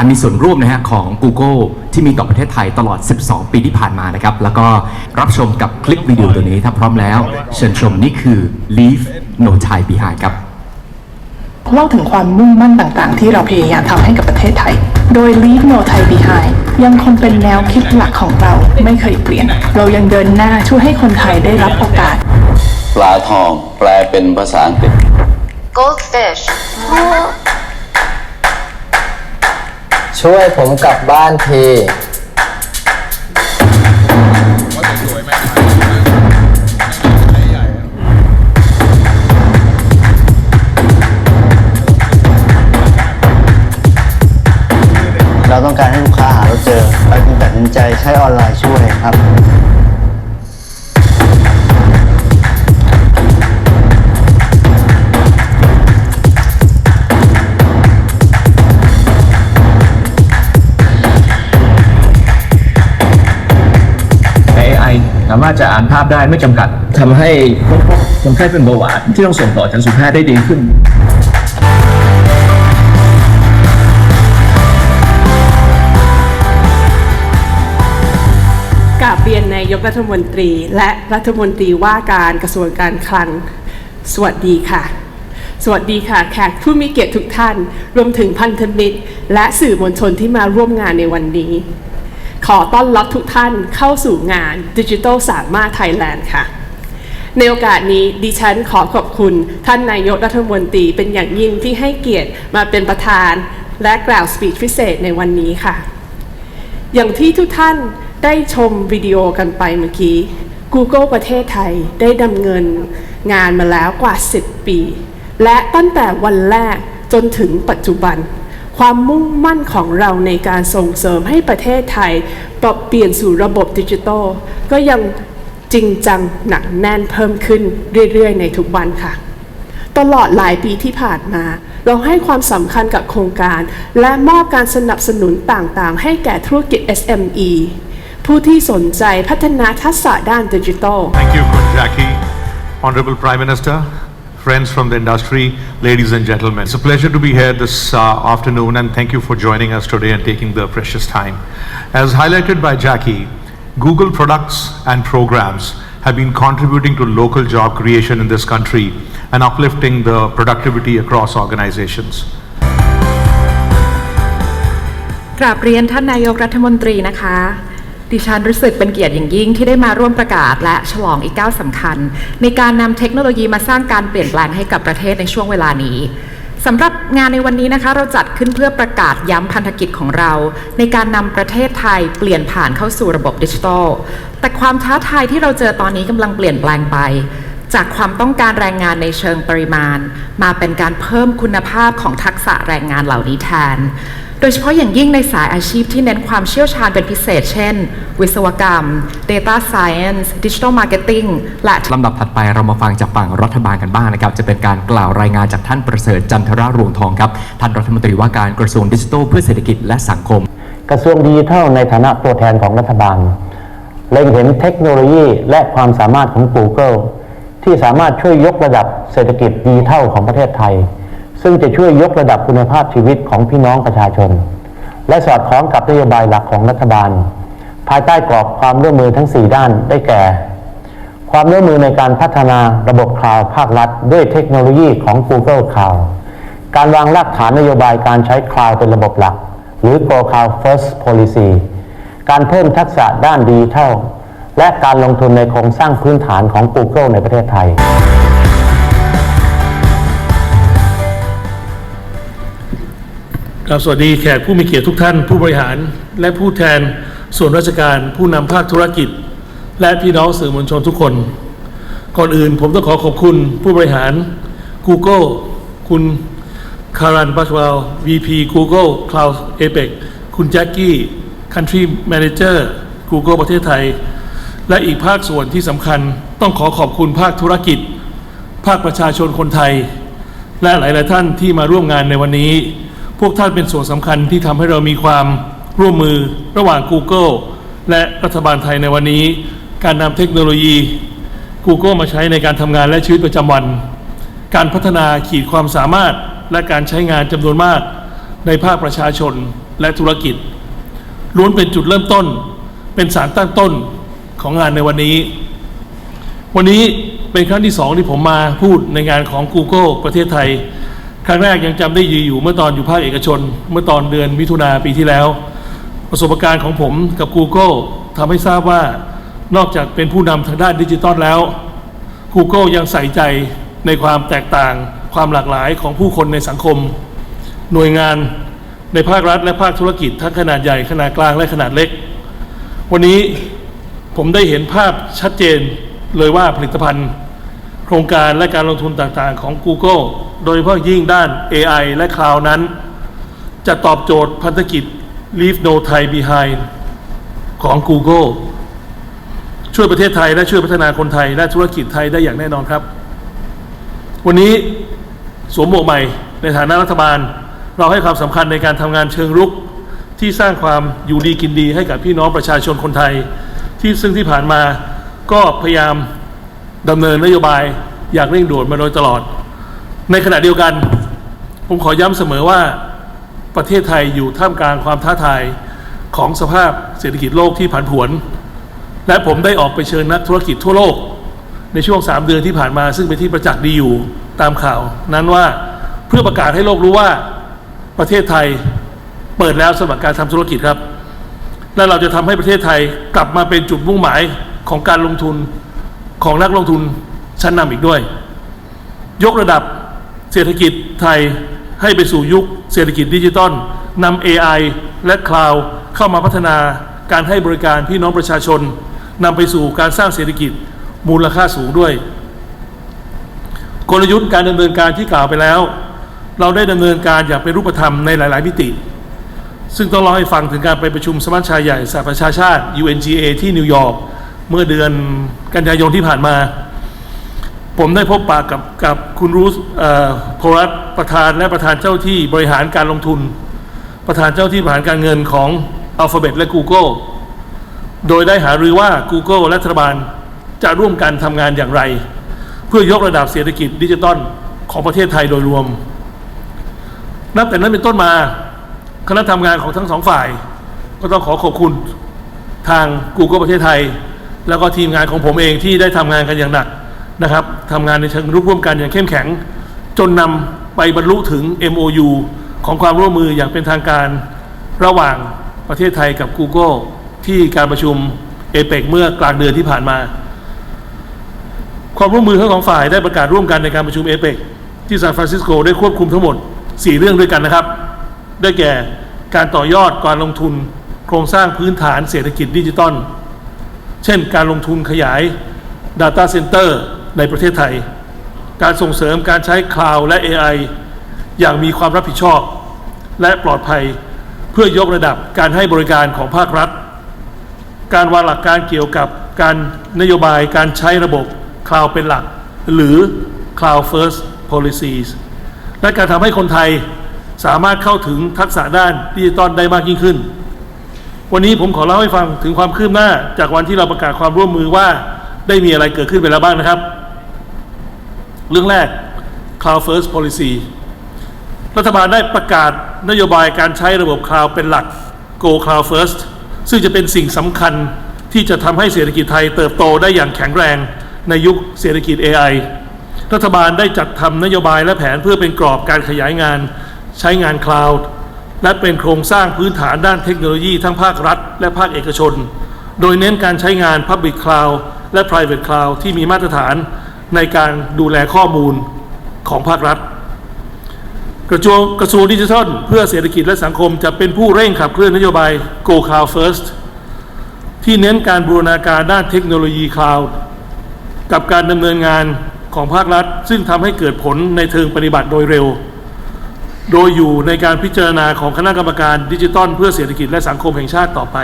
การมีส่วนร่วมนะฮะของ Google ที่มีต่อประเทศไทยตลอด 12 ปีที่ผ่านมานะครับ แล้วก็รับชมกับคลิปวิดีโอตัวนี้ถ้าพร้อมแล้ว เชิญชมนี่คือ Leave No Time Behind ครับเล่าถึงความมุ่งมั่นต่างๆ ที่เราพยายามทำให้กับประเทศไทย โดย Leave No Thai Behind ยังคงเป็นแนวคิดหลักของเราไม่เคยเปลี่ยน เรายังเดินหน้าช่วยให้คนไทยได้รับโอกาส ปลาทองแปลเป็นภาษาอังกฤษ Goldfish. ช่วยผมกลับบ้านทีเราต้องการให้ลูกค้าหาเราเจอเราจึงตัดสินใจใช้ออนไลน์ช่วยามารถจะอ่านภาพได้ไม่จำกัดทำให้คนไข้เป็นเบาหวานที่ต้องส่งต่อทันสุแพทย์ได้ดีขึ้นกราบเรียนนายกรัฐมนตรี และรัฐมนตรีว่าการกระทรวงการคลัง สวัสดีค่ะ สวัสดีค่ะ แขกผู้มีเกียรติทุกท่าน รวมถึงพันธมิตร และสื่อมวลชนที่มาร่วมงานในวันนี้ ขอต้อนรับทุกท่านเข้าสู่งาน Digital สามารถไทยแลนด์ค่ะ ในโอกาสนี้ดิฉันขอขอบคุณท่านนายกรัฐมนตรีเป็นอย่างยิ่งที่ให้เกียรติมาเป็นประธานและกล่าวสปีชพิเศษในวันนี้ค่ะ อย่างที่ทุกท่านได้ชมวิดีโอกันไปเมื่อกี้ Google ประเทศไทยได้ดำเนินงานมาแล้วกว่า 10 ปี และตั้งแต่วันแรกจนถึงปัจจุบัน ความมุ่งมั่นของเราในการส่งเสริมให้ประเทศไทย ปรับเปลี่ยนสู่ระบบดิจิทัลก็ยังจริงจังหนักแน่นเพิ่มขึ้นเรื่อยๆ ในทุกวันค่ะ ตลอดหลายปีที่ผ่านมา เราให้ความสำคัญกับโครงการ และมอบการสนับสนุนต่างๆ ให้แก่ธุรกิจ SME ผู้ที่สนใจพัฒนาทักษะด้านดิจิทัล Thank you, Jackie. Honorable Prime Minister, friends from the industry, ladies and gentlemen. It's a pleasure to be here this uh, afternoon and thank you for joining us today and taking the precious time. As highlighted by Jackie, Google products and programs have been contributing to local job creation in this country and uplifting the productivity across organizations. กราบเรียนท่านนายกรัฐมนตรีนะคะ ดิฉันรู้สึกเป็นเกียรติอย่างยิ่งที่ได้มาร่วมประกาศและฉลองอีกก้าวสำคัญ ในการนำเทคโนโลยีมาสร้างการเปลี่ยนแปลงให้กับประเทศในช่วงเวลานี้สำหรับงานในวันนี้นะคะเราจัดขึ้นเพื่อประกาศย้ำพันธกิจของเรา ในการนำประเทศไทยเปลี่ยนผ่านเข้าสู่ระบบดิจิทัล แต่ความท้าทายที่เราเจอตอนนี้กำลังเปลี่ยนแปลงไป จากความต้องการแรงงานในเชิงปริมาณ มาเป็นการเพิ่มคุณภาพของทักษะแรงงานเหล่านี้แทน โดยเฉพาะอย่างยิ่งในสายอาชีพที่เน้นความเชี่ยวชาญเป็นพิเศษ เช่น วิศวกรรม Data Science Digital Marketing และลำดับถัดไปเรามาฟังจากฝั่งรัฐบาลกันบ้างนะครับ จะเป็นการกล่าวรายงานจากท่านประเสริฐจันทรารวงทองครับ ท่านรัฐมนตรีว่าการกระทรวงดิจิทัลเพื่อเศรษฐกิจและสังคม กระทรวงดิจิทัลในฐานะตัวแทนของรัฐบาล เล็งเห็นเทคโนโลยีและความสามารถของ Google ที่สามารถช่วยยกระดับเศรษฐกิจดิจิทัลของประเทศไทย ซึ่งจะช่วยยกระดับคุณภาพชีวิตของพี่น้องประชาชน และสอดคล้องกับนโยบายหลักของรัฐบาล ภายใต้กรอบความร่วมมือทั้ง 4 ด้านได้แก่ ความร่วมมือในการพัฒนาระบบคลาวภาครัฐ ด้วยเทคโนโลยีของ Google Cloud การวางรากฐานนโยบายการใช้คลาวเป็นระบบหลัก หรือ Go Cloud First Policy การเพิ่มทักษะด้านดิจิทัลและการลงทุนในโครงสร้างพื้นฐานของ Google ในประเทศไทย ครับสวัสดีแขกผู้มีเกียรติทุกท่าน ผู้บริหารและผู้แทนส่วนราชการผู้นำภาคธุรกิจ และพี่น้องสื่อมวลชนทุกคน ก่อนอื่นผมต้องขอขอบคุณผู้บริหาร Google คุณคารันบัชว l VP Google Cloud APEC คุณแจ็คกี้ Country Manager Google ประเทศไทย และอีกภาคส่วนที่สำคัญต้องขอขอบคุณภาคธุรกิจ ภาคประชาชนคนไทย และหลาย ๆ ท่านที่มาร่วมงานในวันนี้ พวกท่านเป็นส่วนสำคัญที่ทำให้เรามีความร่วมมือระหว่าง Google และรัฐบาลไทยในวันนี้ การนำเทคโนโลยี Google มาใช้ในการทำงานและชีวิตประจำวัน การพัฒนาขีดความสามารถและการใช้งานจำนวนมาก ในภาคประชาชนและธุรกิจ ล้วนเป็นจุดเริ่มต้น เป็นสารตั้งต้นของงานในวันนี้ วันนี้เป็นครั้งที่สองที่ผมมาพูดในงานของ Google ประเทศไทย ครั้งแรกยังจำได้ดีอยู่เมื่อตอนอยู่ภาคเอกชน เมื่อตอนเดือนมิถุนาปีที่แล้ว ประสบการณ์ของผมกับ Google ทำให้ทราบว่านอกจากเป็นผู้นำทางด้านดิจิตอลแล้ว Google ยังใส่ใจในความแตกต่างความหลากหลายของผู้คนในสังคม หน่วยงานในภาครัฐและภาคธุรกิจทั้งขนาดใหญ่ขนาดกลางและขนาดเล็ก วันนี้ผมได้เห็นภาพชัดเจนเลยว่าผลิตภัณฑ์ โครงการและการลงทุนต่างๆ ของ Google โดยเฉพาะยิ่งด้าน AI และ Cloud นั้น จะตอบโจทย์พันธกิจ Leave No Thai Behind ของ Google ช่วยประเทศไทยและช่วยพัฒนาคนไทย และธุรกิจไทยได้อย่างแน่นอนครับ วันนี้สวมหมวกใหม่ในฐานะรัฐบาล เราให้ความสำคัญในการทำงานเชิงรุก ที่สร้างความอยู่ดีกินดีให้กับพี่น้องประชาชนคนไทย ที่ซึ่งที่ผ่านมาก็พยายาม ดำเนินนโยบายอย่างเร่งด่วนมาโดยตลอด ในขณะเดียวกัน ผมขอย้ำเสมอว่าประเทศไทยอยู่ท่ามกลางความท้าทายของสภาพเศรษฐกิจโลกที่ผันผวน และผมได้ออกไปเชิญนักธุรกิจทั่วโลก ในช่วง 3 เดือนที่ผ่านมาซึ่งเป็นที่ประจักษ์ดีอยู่ตามข่าว นั้นว่าเพื่อประกาศให้โลกรู้ว่าประเทศไทยเปิดแล้วสำหรับการทำธุรกิจครับ และเราจะทำให้ประเทศไทยกลับมาเป็นจุดมุ่งหมายของการลงทุน ของนักลงทุนชั้นนำอีกด้วย ยกระดับเศรษฐกิจไทยให้ไปสู่ยุคเศรษฐกิจดิจิตอลนำ AI และ Cloud เข้ามาพัฒนาการให้บริการพี่น้องประชาชนนำไปสู่การสร้างเศรษฐกิจมูลค่าสูงด้วย กลยุทธ์การดำเนินการที่กล่าวไปแล้ว เราได้ดำเนินการอย่างเป็นรูปธรรมในหลาย ๆ มิติ ซึ่งต้องเล่าให้ฟังถึงการไปประชุมสมัชชาใหญ่สหประชาชาติ UNGA ที่นิวยอร์ก เมื่อเดือนกันยายนที่ผ่านมา ผมได้พบปะกับกับคุณรูสโพรัตประธานและประธานเจ้าที่บริหารการลงทุน ประธานเจ้าที่บริหารการเงินของ Alphabet และ Google โดยได้หารือว่า Google และรัฐบาลจะร่วมกันทำงานอย่างไร เพื่อยกระดับเศรษฐกิจดิจิตอลของประเทศไทยโดยรวม นับแต่นั้นเป็นต้นมา คณะทำงานของทั้งสองฝ่าย ก็ต้องขอขอบคุณทาง Google ประเทศไทย แล้วก็ทีมงานของผมเองที่ได้ทำงานกันอย่างหนักนะครับทำงานในเชิงรุกร่วมกันอย่างเข้มแข็ง จนนำไปบรรลุถึง MOU ของความร่วมมืออย่างเป็นทางการระหว่างประเทศไทยกับ Google ที่การประชุมเอเปกเมื่อกลางเดือนที่ผ่านมา ความร่วมมือทั้งสองฝ่ายได้ประกาศร่วมกันในการประชุมเอเปกที่ซานฟรานซิสโกได้ควบคุมทั้งหมด 4 เรื่องด้วยกันนะครับ ได้แก่การต่อยอดการลงทุน โครงสร้างพื้นฐานเศรษฐกิจดิจิตอล เช่น การลงทุนขยาย Data Center ในประเทศไทย การส่งเสริมการใช้ Cloud และ AI อย่างมีความรับผิดชอบ และปลอดภัยเพื่อยกระดับการให้บริการของภาครัฐ การวางหลักการเกี่ยวกับการนโยบายการใช้ระบบ Cloud เป็นหลัก หรือ Cloud First Policies และการทำให้คนไทยสามารถเข้าถึงทักษะด้านดิจิตอลได้มากยิ่งขึ้น วันนี้ผมขอเล่าให้ฟังถึงความคืบหน้า จากวันที่เราประกาศความร่วมมือว่าได้มีอะไรเกิดขึ้นไปแล้วบ้างนะครับ เรื่องแรก Cloud First Policy รัฐบาลได้ประกาศนโยบายการใช้ระบบ Cloud เป็นหลัก Go Cloud First ซึ่งจะเป็นสิ่งสำคัญที่จะทำให้เศรษฐกิจไทยเติบโตได้อย่างแข็งแรงในยุคเศรษฐกิจ AI รัฐบาลได้จัดทำนโยบายและแผนเพื่อเป็นกรอบการขยายงานใช้งาน Cloud และเป็นโครงสร้างพื้นฐานด้านเทคโนโลยีทั้งภาครัฐ และภาคเอกชน โดยเน้นการใช้งาน Public Cloud และ Private Cloud ที่มีมาตรฐานในการดูแลข้อมูลของภาครัฐ กระทรวงกระทรวงดิจิทัล เพื่อเศรษฐกิจและสังคมจะเป็นผู้เร่งขับเคลื่อนนโยบาย Go Cloud First ที่เน้นการบูรณาการด้านเทคโนโลยีคลาวด์กับการดำเนินงานของภาครัฐ ซึ่งทำให้เกิดผลในเชิงปฏิบัติโดยเร็ว โดยอยู่ในการพิจารณาของคณะกรรมการดิจิทัลเพื่อเศรษฐกิจและสังคมแห่งชาติต่อไป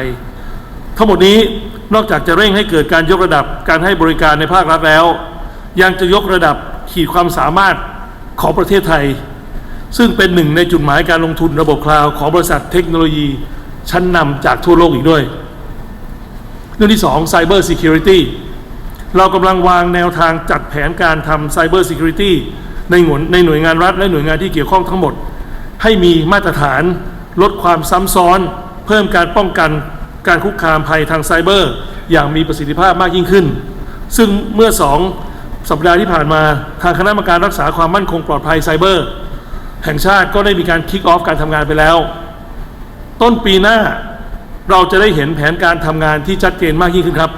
ทั้งหมดนี้นอกจากจะเร่งให้เกิดการยกระดับการให้บริการในภาครัฐแล้ว ยังจะยกระดับขีดความสามารถของประเทศไทย ซึ่งเป็นหนึ่งในจุดหมายการลงทุนระบบคลาวของบริษัทเทคโนโลยี ชั้นนำจากทั่วโลกอีกด้วย เรื่องที่2 Cyber Security เรากำลังวางแนวทางจัดแผนการทำ Cyber Security ในหน่วยในหน่วยงานรัฐและหน่วยงานที่เกี่ยวข้องทั้งหมด ให้มีมาตรฐาน ลดความซ้ำซ้อน เพิ่มการป้องกันการคุกคามภัยทางไซเบอร์ อย่างมีประสิทธิภาพมากยิ่งขึ้น ซึ่งเมื่อสองสัปดาห์ที่ผ่านมาทางคณะกรรมการรักษาความมั่นคงปลอดภัยไซเบอร์ แห่งชาติก็ได้มีการคิกออฟการทำงานไปแล้ว ต้นปีหน้าเราจะได้เห็นแผนการทำงานที่ชัดเจนมากยิ่งขึ้นครับ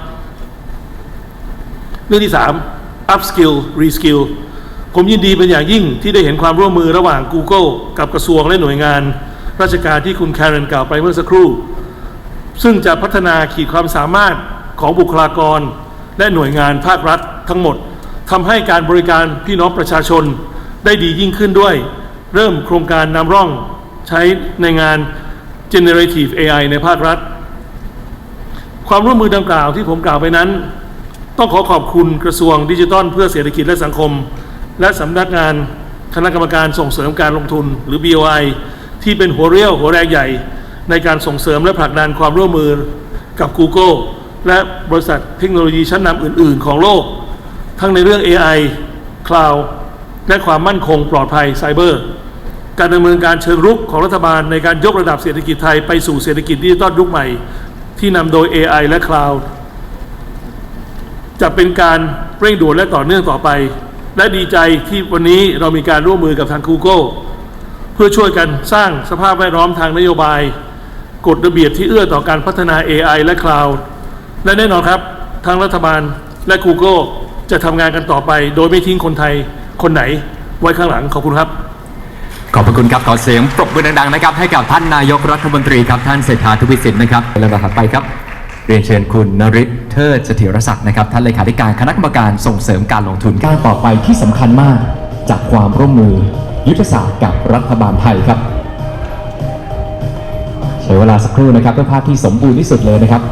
เรื่องที่ 3 upskill reskill ผมยินดีเป็นอย่างยิ่งที่ได้เห็นความร่วมมือระหว่าง Google กับกระทรวงและหน่วยงาน ราชการที่คุณแคเรนกล่าวไปเมื่อสักครู่ ซึ่งจะพัฒนาขีดความสามารถของบุคลากร และหน่วยงานภาครัฐทั้งหมดทำให้การบริการพี่น้องประชาชนได้ดียิ่งขึ้นด้วย เริ่มโครงการนำร่องใช้ในงาน generative AI ในภาครัฐ ความร่วมมือดังกล่าวที่ผมกล่าวไปนั้น ต้องขอขอบคุณกระทรวงดิจิทัลเพื่อเศรษฐกิจและสังคม และสำนักงานคณะกรรมการส่งเสริมการลงทุนหรือ BOI ที่เป็นหัวเรี่ยวหัวแรงใหญ่ ในการส่งเสริมและผลักดันความร่วมมือกับ Google และบริษัทเทคโนโลยีชั้นนำอื่น ๆ ของโลก ทั้งในเรื่อง AI Cloud และความมั่นคงปลอดภัยไซเบอร์ การดำเนินการเชิงรุกของรัฐบาลในการยกระดับเศรษฐกิจไทยไปสู่เศรษฐกิจดิจิตอลยุคใหม่ ที่นำโดย AI และ Cloud จะเป็นการเร่งด่วนและต่อเนื่องต่อไป และดีใจที่วันนี้เรามีการร่วมมือกับทาง Google เพื่อช่วยกันสร้างสภาพแวดล้อมทางนโยบาย กฎระเบียบที่เอื้อต่อการพัฒนา AI และ Cloud และแน่นอนครับ ทางรัฐบาลและ Google จะทำงานกันต่อไป โดยไม่ทิ้งคนไทยคนไหน ไว้ข้างหลังขอบคุณครับ ขอบพระคุณครับขอเสียงปรบมือดังๆนะครับให้กับท่านนายกรัฐมนตรีครับท่านเศรษฐาทวีสินนะครับลำดับถัดไปครับ เรียนเชิญคุณนริศเทิดเสถียรศักดิ์นะครับท่านเลขาธิการคณะกรรมการส่งเสริมการลงทุนก้าวต่อไปที่สำคัญมาก จากความร่วมมือ ยุทธศาสตร์กับรัฐบาลไทยครับใช้เวลาสักครู่นะครับเพื่อภาพที่สมบูรณ์ที่สุดเลยนะครับ